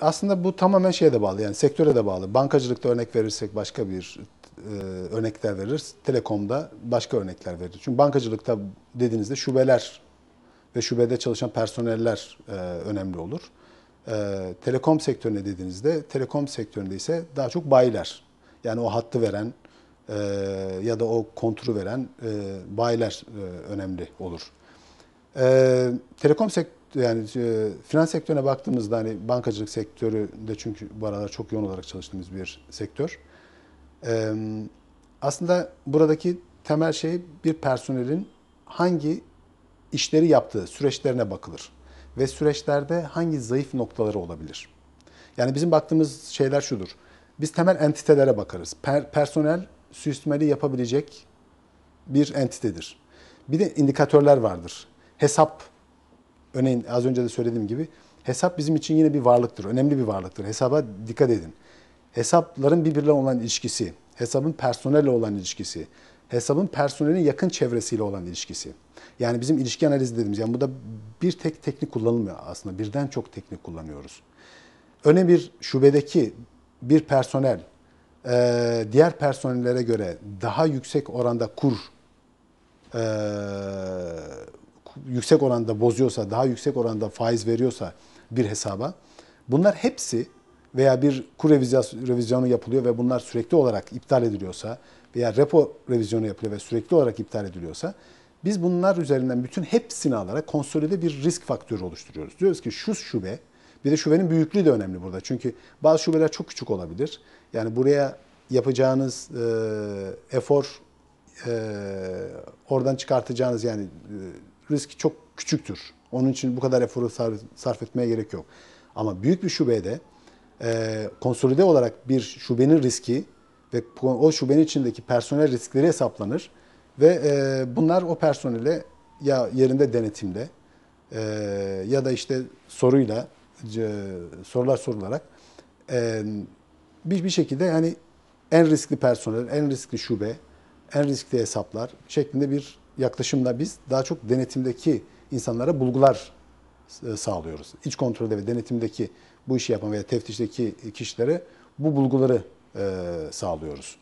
aslında bu tamamen şeye de bağlı yani sektöre de bağlı. Bankacılıkta örnek verirsek başka bir e, örnekler veririz. Telekomda başka örnekler veririz. Çünkü bankacılıkta dediğinizde şubeler ve şubede çalışan personeller e, önemli olur. E, telekom sektörüne dediğinizde telekom sektöründe ise daha çok bayiler. Yani o hattı veren e, ya da o konturu veren e, bayiler e, önemli olur. E, telekom sektörü yani e, finans sektörüne baktığımızda hani bankacılık sektörü de çünkü bu aralar çok yoğun olarak çalıştığımız bir sektör. E, aslında buradaki temel şey bir personelin hangi işleri yaptığı süreçlerine bakılır ve süreçlerde hangi zayıf noktaları olabilir. Yani bizim baktığımız şeyler şudur. Biz temel entitelere bakarız. Per, personel suistimali yapabilecek bir entitedir. Bir de indikatörler vardır. Hesap Örneğin az önce de söylediğim gibi hesap bizim için yine bir varlıktır. Önemli bir varlıktır. Hesaba dikkat edin. Hesapların birbirine olan ilişkisi, hesabın personelle olan ilişkisi, hesabın personelin yakın çevresiyle olan ilişkisi. Yani bizim ilişki analizi dediğimiz yani bu da bir tek teknik kullanılmıyor aslında. Birden çok teknik kullanıyoruz. Örneğin bir şubedeki bir personel diğer personellere göre daha yüksek oranda kur yüksek oranda bozuyorsa, daha yüksek oranda faiz veriyorsa bir hesaba bunlar hepsi veya bir kur revizyonu yapılıyor ve bunlar sürekli olarak iptal ediliyorsa veya repo revizyonu yapılıyor ve sürekli olarak iptal ediliyorsa biz bunlar üzerinden bütün hepsini alarak konsolide bir risk faktörü oluşturuyoruz. Diyoruz ki şu şube, bir de şubenin büyüklüğü de önemli burada. Çünkü bazı şubeler çok küçük olabilir. Yani buraya yapacağınız e, efor, e, oradan çıkartacağınız yani e, risk çok küçüktür. Onun için bu kadar eforu sarf etmeye gerek yok. Ama büyük bir şubede e, konsolide olarak bir şubenin riski ve o şubenin içindeki personel riskleri hesaplanır ve e, bunlar o personele ya yerinde denetimde e, ya da işte soruyla sorular sorularak e, bir bir şekilde yani en riskli personel, en riskli şube, en riskli hesaplar şeklinde bir yaklaşımla biz daha çok denetimdeki insanlara bulgular e, sağlıyoruz. İç kontrolde ve denetimdeki bu işi yapan veya teftişteki kişilere bu bulguları e, sağlıyoruz.